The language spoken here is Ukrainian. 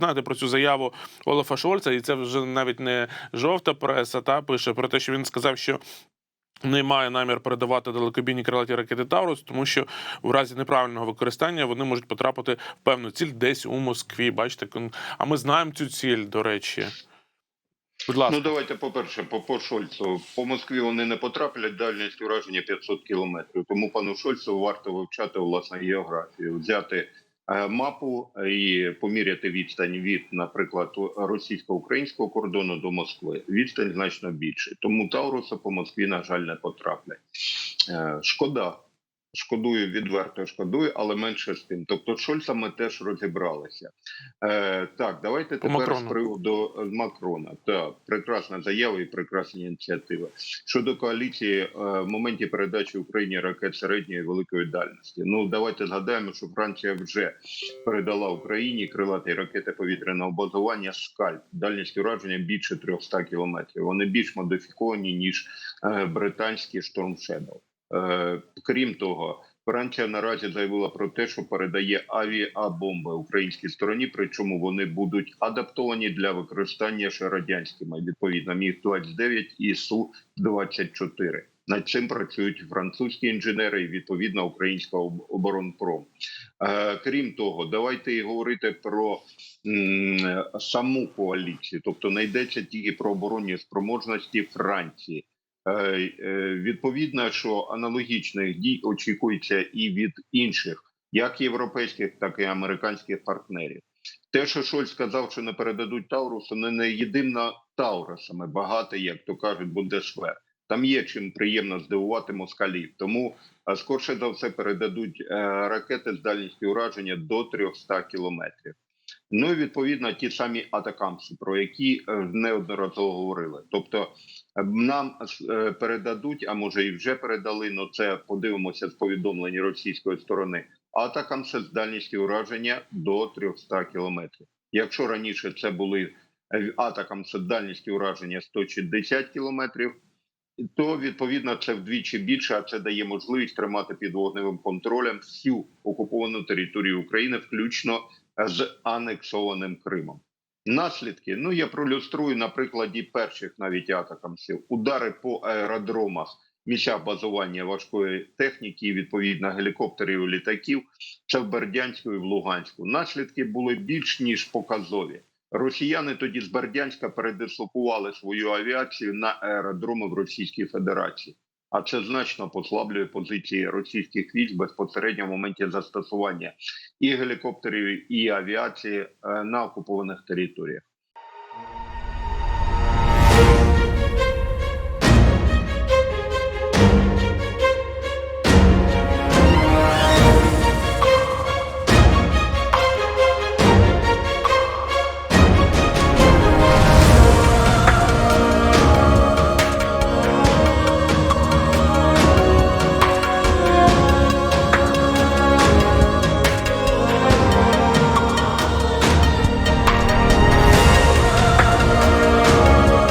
знаєте про цю заяву Олафа Шольца, і це вже навіть не жовта преса, та пише про те, що він сказав, що. Не має намір передавати далекобійні крилаті ракети Таурус, тому що в разі неправильного використання вони можуть потрапити в певну ціль десь у Москві. Бачите, а ми знаємо цю ціль, до речі. Будь ласка. Ну давайте, по-перше, по, по Шольцу. По Москві вони не потраплять дальність ураження 500 кілометрів. Тому пану Шольцу варто вивчати власне географію, взяти мапу і поміряти відстань від, наприклад, російсько-українського кордону до Москви. Відстань значно більше. Тому Тауруса по Москві, на жаль, не потраплять. Е, Шкода. Шкодую відверто шкодую, але менше з тим. Тобто, з Шольцем ми теж розібралися. Е, так, давайте По тепер Макрону. з приводу е, Макрона. Так, прекрасна заява і прекрасні ініціативи. Щодо коаліції, е, в моменті передачі Україні ракет середньої і великої дальності. Ну давайте згадаємо, що Франція вже передала Україні крилаті ракети повітряного базування «Скальп». Дальність ураження більше 300 кілометрів. Вони більш модифіковані ніж е, британські «Storm Shadow». Е, Крім того, Франція наразі заявила про те, що передає авіабомби українській стороні, причому вони будуть адаптовані для використання ще радянськими, відповідно, міг 29 і су 24 Над цим працюють французькі інженери і відповідно українська оборонпром. Е, крім того, давайте і говорити про саму коаліцію, тобто не йдеться тільки про оборонні спроможності Франції. Е, е, Відповідно, що аналогічних дій очікується і від інших, як європейських, так і американських партнерів. Те, що Шольц сказав, що не передадуть Таурусу, не, не єдино Таурусами, багато, як то кажуть, Бундесвер. Там є чим приємно здивувати москалів. Тому скорше за все передадуть е, ракети з дальністю ураження до 300 кілометрів. Ну і відповідно ті самі атакамси, про які е, неодноразово говорили. Тобто е, нам е, передадуть, а може і вже передали. Ну це подивимося з повідомлень російської сторони. Атакамси з дальністю ураження до 300 кілометрів. Якщо раніше це були атакамси з дальністю ураження 160 кілометрів, то відповідно це вдвічі більше, а це дає можливість тримати під вогневим контролем всю окуповану територію України, включно з анексованим Кримом. Наслідки, ну я проілюструю на прикладі перших навіть атакамсів. Удари по аеродромах, місцях базування важкої техніки, відповідно гелікоптерів літаків. Це в Бердянську і в Луганську. Наслідки були більш ніж показові. Росіяни тоді з Бердянська передислокували свою авіацію на аеродроми в Російській Федерації. А це значно послаблює позиції російських військ безпосередньо в моменті застосування і гелікоптерів, і авіації е, на окупованих територіях.